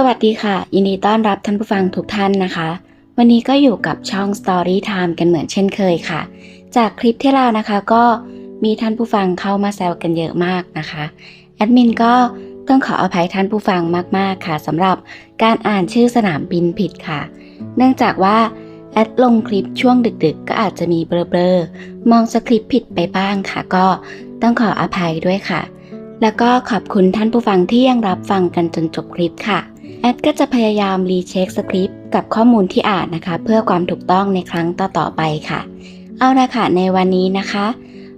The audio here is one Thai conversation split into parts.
สวัสดีค่ะ ยินดีต้อนรับท่านผู้ฟังทุกท่านนะคะ วันนี้ก็อยู่กับช่อง Story Time กันเหมือนเช่นเคยค่ะ จากคลิปที่แล้วนะคะก็มีท่านผู้ฟังเข้ามาแซวกันเยอะมากนะคะแอดมินก็ต้องขออภัยท่านผู้ฟังมาก ๆ ค่ะสำหรับการอ่านชื่อสนามบินผิดค่ะ เนื่องจากว่าแอดลงคลิปช่วงดึก ๆ ก็อาจจะมีเบลอๆมองสคริปต์ผิดไปบ้างค่ะ ก็ต้องขออภัยด้วยค่ะ แล้วก็ขอบคุณท่านผู้ฟังที่ยังรับฟังกันจนจบคลิปค่ะ แอดก็จะพยายามรีเช็คสคริปต์กับข้อมูลที่อ่านนะคะ เพื่อความถูกต้องในครั้งต่อๆไปค่ะ เอาละค่ะในวันนี้นะคะ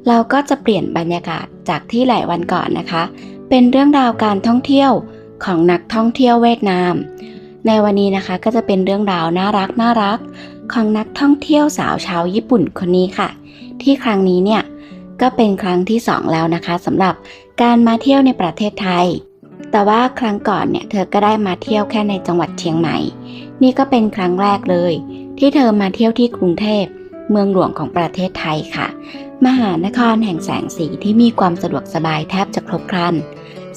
เราก็จะเปลี่ยนบรรยากาศจากที่หลายวันก่อนนะคะ เป็นเรื่องราวการท่องเที่ยวของนักท่องเที่ยวเวียดนาม ในวันนี้นะคะก็จะเป็นเรื่องราวน่ารักน่ารักของนักท่องเที่ยวสาวชาวญี่ปุ่นคนนี้ค่ะ ที่ครั้งนี้เนี่ยก็เป็นครั้งที่สองแล้วนะคะสำหรับการมาเที่ยวในประเทศไทย แต่ว่าครั้งก่อนเนี่ยเธอก็ได้มาเที่ยวแค่ในจังหวัดเชียงใหม่ นี่ก็เป็นครั้งแรกเลย ที่เธอมาเที่ยวที่กรุงเทพ เมืองหลวงของประเทศไทยค่ะ มหานครแห่งแสงสีที่มีความสะดวกสบายแทบจะครบครัน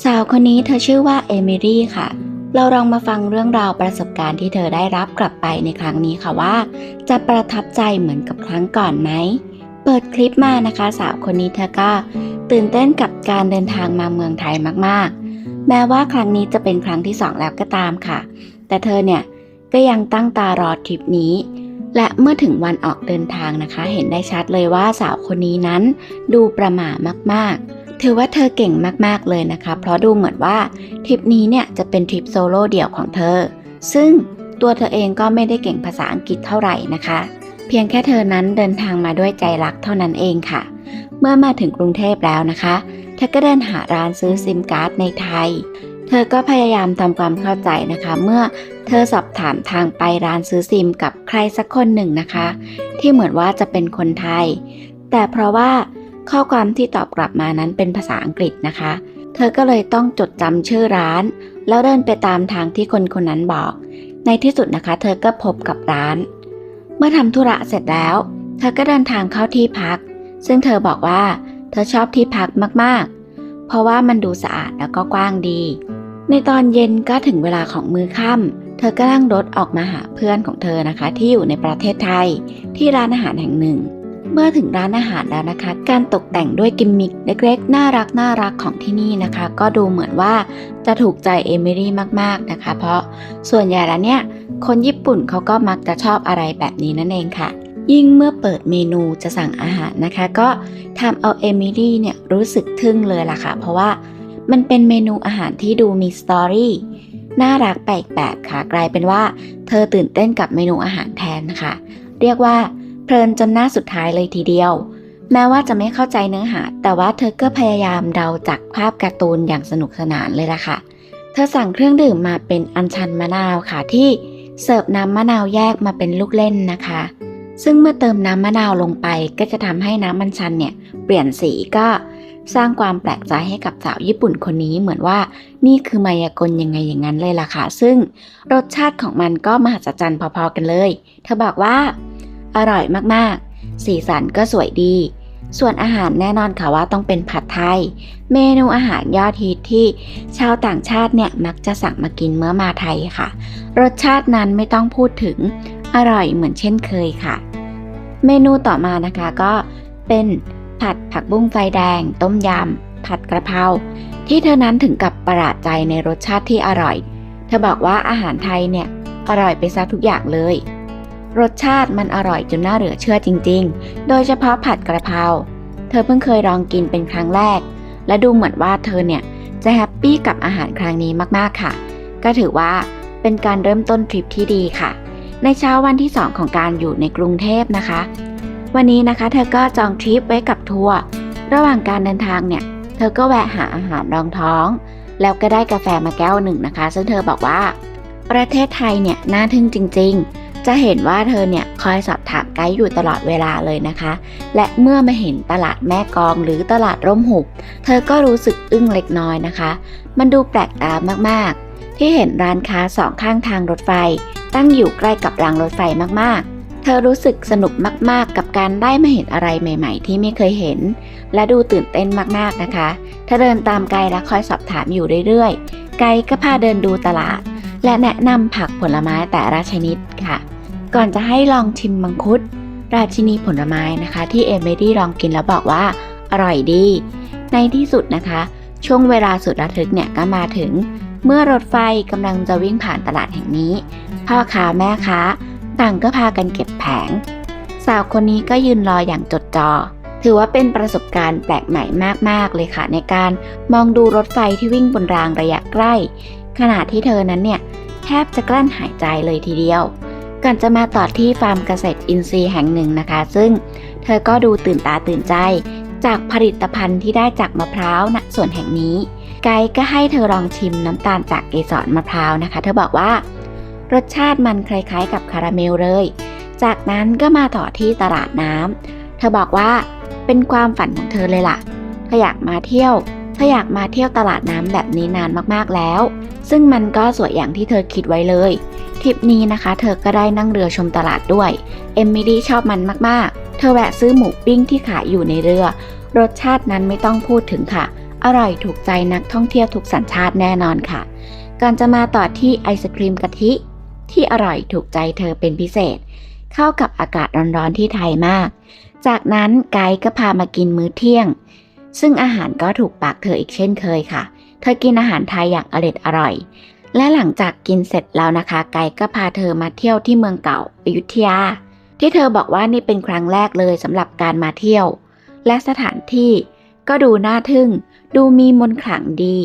สาวคนนี้เธอชื่อว่าเอมิลี่ค่ะ เราลองมาฟังเรื่องราวประสบการณ์ที่เธอได้รับกลับไปในครั้งนี้ค่ะว่า จะประทับใจเหมือนกับครั้งก่อนไหมเปิดคลิปมานะคะ สาวคนนี้เธอก็ตื่นเต้นกับการเดินทางมาเมืองไทยมากๆ แม้ว่าครั้งนี้จะเป็นครั้งที่สองแล้วก็ตามค่ะ แต่เธอเนี่ยก็ยังตั้งตารอทริปนี้ และเมื่อถึงวันออกเดินทางนะคะ เห็นได้ชัดเลยว่าสาวคนนี้นั้นดูประหม่ามากๆ ถือว่าเธอเก่งมากๆเลยนะคะ เพราะดูเหมือนว่าทริปนี้เนี่ยจะเป็นทริปโซโล่เดี่ยวของเธอ ซึ่งตัวเธอเองก็ไม่ได้เก่งภาษาอังกฤษเท่าไหร่นะคะ เพียงแค่เธอนั้นเดินทางมาด้วยใจรักเท่านั้นเองค่ะ เมื่อมาถึงกรุงเทพแล้วนะคะ ธอก็เดินหาร้านซื้อซิมการ์ดในไทย เธอก็พยายามทำความเข้าใจนะคะ เมื่อเธอสอบถามทางไปร้านซื้อซิมกับใครสักคนหนึ่งนะคะ ที่เหมือนว่าจะเป็นคนไทย แต่เพราะว่าข้อความที่ตอบกลับมานั้นเป็นภาษาอังกฤษนะคะ เธอก็เลยต้องจดจำชื่อร้าน แล้วเดินไปตามทางที่คนคนนั้นบอก ในที่สุดนะคะ เธอก็พบกับร้าน เมื่อทำธุระเสร็จแล้ว เธอก็เดินทางเข้าที่พัก ซึ่งเธอบอกว่า เธอชอบที่พักมากๆ เพราะว่ามันดูสะอาดแล้วก็กว้างดี ในตอนเย็นก็ถึงเวลาของมื้อค่ำเธอก็นั่งรถออกมาหาเพื่อนของเธอนะคะ ที่อยู่ในประเทศไทยที่ร้านอาหารแห่งหนึ่ง เมื่อถึงร้านอาหารแล้วนะคะ การตกแต่งด้วยกิมมิคเล็กๆ น่ารักน่ารักของที่นี่นะคะ ก็ดูเหมือนว่าจะถูกใจเอมิลี่มากๆนะคะ เพราะส่วนใหญ่แล้วเนี่ยคนญี่ปุ่นเขาก็มักจะชอบอะไรแบบนี้นั่นเองค่ะ ยิ่งเมื่อเปิดเมนูจะสั่งอาหารนะคะ ก็ทำเอาเอมิลี่เนี่ยรู้สึกทึ่งเลยล่ะค่ะ เพราะว่ามันเป็นเมนูอาหารที่ดูมีสตอรี่น่ารักแปลกแบบค่ะ กลายเป็นว่า เธอตื่นเต้นกับเมนูอาหารแทนนะคะเรียกว่าเพลินจนหน้าสุดท้ายเลยทีเดียว แม้ว่าจะไม่เข้าใจเนื้อหา แต่ว่าเธอก็พยายามเดาจากภาพการ์ตูนอย่างสนุกสนานเลยล่ะค่ะ เธอสั่งเครื่องดื่มมาเป็นอัญชันมะนาวค่ะที่เสิร์ฟน้ำมะนาวแยกมาเป็นลูกเล่นนะคะ ซึ่งเมื่อเติมน้ำมะนาวลงไปก็จะทำให้น้ำมันชันเนี่ยเปลี่ยนสีก็สร้างความแปลกใจให้กับสาวญี่ปุ่นคนนี้เหมือนว่านี่คือมายากลยังไงอย่างนั้นเลยล่ะค่ะ ซึ่งรสชาติของมันก็มหัศจรรย์พอๆกันเลย เธอบอกว่า อร่อยมากๆ สีสันก็สวยดี ส่วนอาหารแน่นอนค่ะว่าต้องเป็นผัดไทย เมนูอาหารยอดฮิตที่ชาวต่างชาติเนี่ยมักจะสั่งมากินเมื่อมาไทยค่ะ รสชาตินั้นไม่ต้องพูดถึง อร่อยเหมือนเช่นเคยค่ะ เมนูต่อมานะคะก็เป็นผัดผักบุ้งไฟแดง ต้มยำ ผัดกระเพรา ที่เธอนั้นถึงกับประหลาดใจในรสชาติที่อร่อย เธอบอกว่าอาหารไทยเนี่ยอร่อยไปซะทุกอย่างเลย รสชาติมันอร่อยจนน่าเหลือเชื่อจริง ๆ โดยเฉพาะผัดกระเพรา เธอเพิ่งเคยลองกินเป็นครั้งแรก และดูเหมือนว่าเธอเนี่ยจะแฮปปี้กับอาหารครั้งนี้มากๆค่ะ ก็ถือว่าเป็นการเริ่มต้นทริปที่ดีค่ะ ในเช้าวันที่ 2 ของการอยู่ในกรุงเทพนะคะ วันนี้นะคะเธอก็จองทริปไว้กับทัวร์ระหว่างการเดินทางเนี่ย เธอก็แวะหาอาหารรองท้อง แล้วก็ได้กาแฟมาแก้วหนึ่งนะคะ ซึ่งเธอบอกว่า ประเทศไทยเนี่ยน่าทึ่งจริง ๆจะเห็นว่าเธอเนี่ยคอยสอบถามไกด์อยู่ตลอดเวลาเลยนะคะ และเมื่อมาเห็นตลาดแม่กองหรือตลาดร่มหุบ เธอก็รู้สึกอึ้งเล็กน้อยนะคะ มันดูแปลกตามากๆ ที่เห็นร้านค้าสองข้างทางรถไฟ ตั้งอยู่ใกล้กับรางรถไฟมากๆ เธอรู้สึกสนุกมากๆ กับการได้มาเห็นอะไรใหม่ ๆ ที่ไม่เคยเห็น และดูตื่นเต้นมากๆนะคะ เธอเดินตามไกด์และคอยสอบถามอยู่เรื่อยๆ ไกด์ก็พาเดินดูตลาด และแนะนำผักผลไม้แต่ละชนิดค่ะ ก่อนจะให้ลองชิมมังคุด ราชินีผลไม้นะคะ ที่เอเมดี้ลองกินแล้วบอกว่าอร่อยดี ในที่สุดนะคะ ช่วงเวลาสุดระทึกเนี่ยก็มาถึง เมื่อรถไฟกำลังจะวิ่งผ่านตลาดแห่งนี้ พ่อค้าแม่ค้าต่างก็พากันเก็บแผง สาวคนนี้ก็ยืนรออย่างจดจอ่อถือว่าเป็นประสบการณ์แปลกใหม่มากๆเลยค่ะ ในการมองดูรถไฟที่วิ่งบนรางระยะใกล้ ขณะที่เธอนั้นเนี่ย แทบจะกลั้นหายใจเลยทีเดียวก่อนจะมาต่อที่ฟาร์มเกษตรอินทรีย์แห่งหนึ่งนะคะ ซึ่งเธอก็ดูตื่นตาตื่นใจ จากผลิตภัณฑ์ที่ได้จากมะพร้าวณส่วนแห่งนี้ ไกด์ก็ให้เธอลองชิมน้ำตาลจากเกสรมะพร้าวนะคะ เธอบอกว่ารสชาติมันคล้ายๆ กับคาราเมลเลย จากนั้นก็มาต่อที่ตลาดน้ำ เธอบอกว่าเป็นความฝันของเธอเลยล่ะ เธออยากมาเที่ยว เธออยากมาเที่ยวตลาดน้ำแบบนี้นานมากๆแล้ว ซึ่งมันก็สวยอย่างที่เธอคิดไว้เลย ทริปนี้นะคะ เธอก็ได้นั่งเรือชมตลาดด้วย เอมมิลี่ชอบมันมากๆ เธอแวะซื้อหมูปิ้งที่ขายอยู่ในเรือ รสชาตินั้นไม่ต้องพูดถึงค่ะ อร่อยถูกใจนักท่องเที่ยวทุกสัญชาติแน่นอนค่ะ ก่อนจะมาต่อที่ไอศครีมกะทิ ที่อร่อยถูกใจเธอเป็นพิเศษ เข้ากับอากาศร้อนๆที่ไทยมาก จากนั้นไกด์ก็พามากินมื้อเที่ยง ซึ่งอาหารก็ถูกปากเธออีกเช่นเคยค่ะ เธอกินอาหารไทยอย่างอร็ดอร่อย และหลังจากกินเสร็จแล้วนะคะ ไกด์ก็พาเธอมาเที่ยวที่เมืองเก่าอยุธยาที่เธอบอกว่านี่เป็นครั้งแรกเลยสำหรับการมาเที่ยว และสถานที่ ก็ดูน่าทึ่ง ดูมีมนขลังดี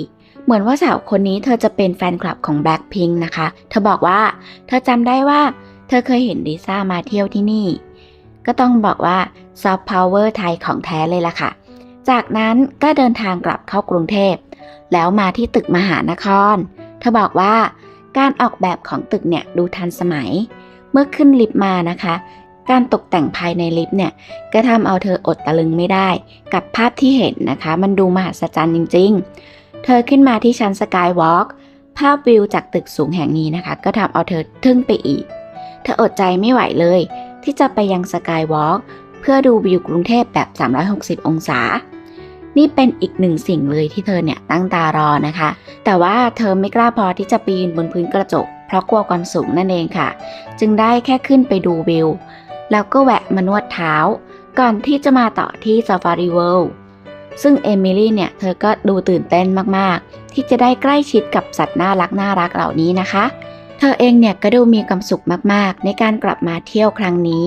เหมือนว่าสาวคนนี้เธอจะเป็นแฟนคลับของ Blackpink นะคะ เธอบอกว่า เธอจำได้ว่า เธอเคยเห็นลิซ่ามาเที่ยวที่นี่ ก็ต้องบอกว่าซอฟต์พาวเวอร์ไทยของแท้เลยล่ะค่ะ จากนั้นก็เดินทางกลับเข้ากรุงเทพ แล้วมาที่ตึกมหานคร เธอบอกว่าการออกแบบของตึกเนี่ยดูทันสมัย เมื่อขึ้นลิฟต์มานะคะ การตกแต่งภายในลิฟต์เนี่ยก็ทำเอาเธออดตะลึงไม่ได้ กับภาพที่เห็นนะคะ มันดูมหัศจรรย์จริง ๆ เธอขึ้นมาที่ชั้นสกายวอล์กภาพวิวจากตึกสูงแห่งนี้นะคะ ก็ทำเอาเธอทึ่งไปอีก เธออดใจไม่ไหวเลย ที่จะไปยังสกายวอล์กเพื่อดูวิวกรุงเทพแบบ 360 องศา นี่เป็นอีกหนึ่งสิ่งเลยที่เธอเนี่ยตั้งตารอนะคะ แต่ว่าเธอไม่กล้าพอที่จะปีนบนพื้นกระจก เพราะกลัวความสูงนั่นเองค่ะ จึงได้แค่ขึ้นไปดูวิว แล้วก็แวะมานวดเท้า ก่อนที่จะมาต่อที่ Safari World ซึ่งเอมิลี่เนี่ย เธอก็ดูตื่นเต้นมากๆ ที่จะได้ใกล้ชิดกับสัตว์น่ารักน่ารักเหล่านี้นะคะ เธอเองเนี่ย ก็ดูมีความสุขมากๆ ในการกลับมาเที่ยวครั้งนี้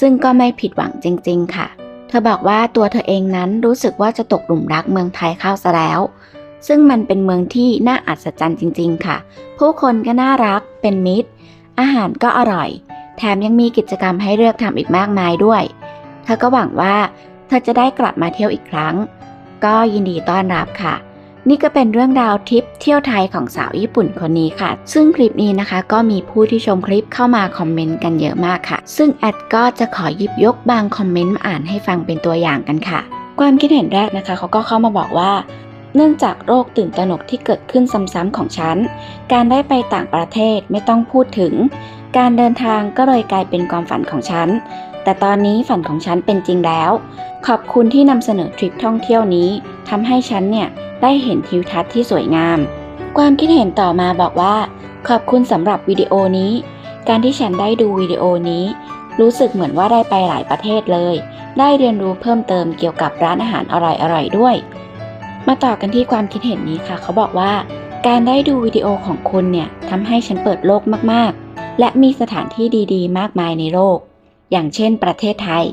ซึ่งก็ไม่ผิดหวังจริง ๆ ค่ะ เธอบอกว่าตัวเธอเองนั้นรู้สึกว่าจะตกหลุมรักเมืองไทยเข้าซะแล้ว ซึ่งมันเป็นเมืองที่น่าอัศจรรย์จริง ๆ ค่ะ ผู้คนก็น่ารักเป็นมิตร อาหารก็อร่อย แถมยังมีกิจกรรมให้เลือกทำอีกมากมายด้วย เธอก็หวังว่าเธอจะได้กลับมาเที่ยวอีกครั้ง ก็ยินดีต้อนรับค่ะ นี่ก็เป็นเรื่องราวทริปเที่ยวไทยของสาวญี่ปุ่นคนนี้ค่ะ ซึ่งคลิปนี้นะคะ ก็มีผู้ที่ชมคลิปเข้ามาคอมเมนต์กันเยอะมากค่ะ ซึ่งแอดก็จะขอหยิบยกบางคอมเมนต์มาอ่านให้ฟังเป็นตัวอย่างกันค่ะ ความคิดเห็นแรกนะคะเขาก็เข้ามาบอกว่าเนื่องจากโรคตื่นตระหนกที่เกิดขึ้นซ้ำๆของฉัน การได้ไปต่างประเทศไม่ต้องพูดถึง การเดินทางก็เลยกลายเป็นความฝันของฉัน แต่ตอนนี้ฝันของฉันเป็นจริงแล้ว ขอบคุณที่นำเสนอทริปท่องเที่ยวนี้ทำให้ฉันเนี่ยได้เห็นทิวทัศน์ที่สวยงาม ความคิดเห็นต่อมาบอกว่า ขอบคุณสำหรับวิดีโอนี้ การที่ฉันได้ดูวิดีโอนี้ รู้สึกเหมือนว่าได้ไปหลายประเทศเลย ได้เรียนรู้เพิ่มเติมเกี่ยวกับร้านอาหารอร่อยๆด้วย มาต่อกันที่ความคิดเห็นนี้ค่ะ เขาบอกว่า การได้ดูวิดีโอของคุณเนี่ยทำให้ฉันเปิดโลกมากๆ และมีสถานที่ดีๆ มากมายในโลก อย่างเช่นประเทศไทย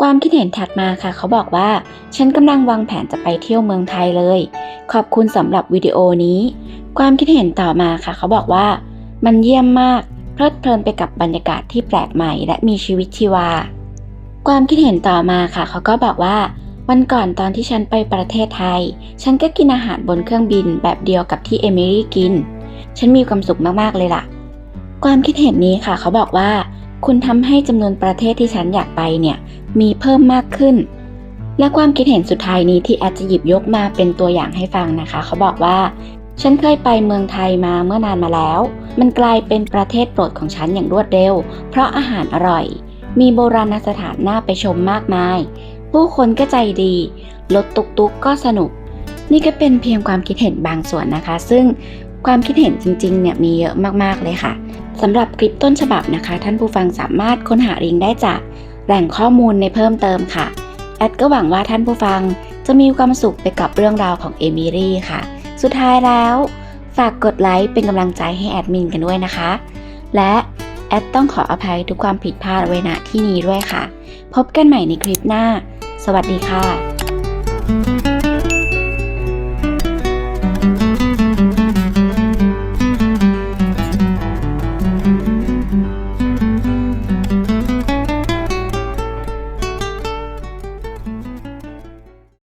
ความคิดเห็นถัดมาค่ะ เขาบอกว่า ฉันกำลังวางแผนจะไปเที่ยวเมืองไทยเลย ขอบคุณสำหรับวิดีโอนี้ ความคิดเห็นต่อมาค่ะ เขาบอกว่า มันเยี่ยมมาก เพลิดเพลินไปกับบรรยากาศที่แปลกใหม่ และมีชีวิตชีวา ความคิดเห็นต่อมาค่ะ เขาก็บอกว่าวันก่อนตอนที่ฉันไปประเทศไทย ฉันก็กินอาหารบนเครื่องบินแบบเดียวกับที่เอมิลี่กิน ฉันมีความสุขมาก ๆ เลยล่ะ ความคิดเห็นนี้ค่ะ เขาบอกว่า คุณทำให้จำนวนประเทศที่ฉันอยากไปเนี่ย มีเพิ่มมากขึ้น และความคิดเห็นสุดท้ายนี้ที่อาจจะหยิบยกมาเป็นตัวอย่างให้ฟังนะคะ เขาบอกว่า ฉันเคยไปเมืองไทยมาเมื่อนานมาแล้ว มันกลายเป็นประเทศโปรดของฉันอย่างรวดเร็ว เพราะอาหารอร่อย มีโบราณสถานน่าไปชมมากมาย ผู้คนก็ใจดีรถตุกๆกก็สนุกนี่ก็เป็นเพียงความคิดเห็นบางส่วนนะคะ ซึ่ง ความคิดเห็นจริงๆเนี่ยมีเยอะมากๆเลยค่ะสำหรับคลิปต้นฉบับนะคะ ท่านผู้ฟังสามารถค้นหาลิงก์ได้จากแหล่งข้อมูลในเพิ่มเติมค่ะ แอดก็หวังว่าท่านผู้ฟังจะมีความสุขไปกับเรื่องราวของเอมิลี่ค่ะ สุดท้ายแล้ว ฝากกดไลค์เป็นกำลังใจให้แอดมินกันด้วยนะคะ และแอดต้องขออภัยทุกความผิดพลาดไว้ณที่นี้ด้วยค่ะ พบกันใหม่ในคลิปหน้า สวัสดีค่ะ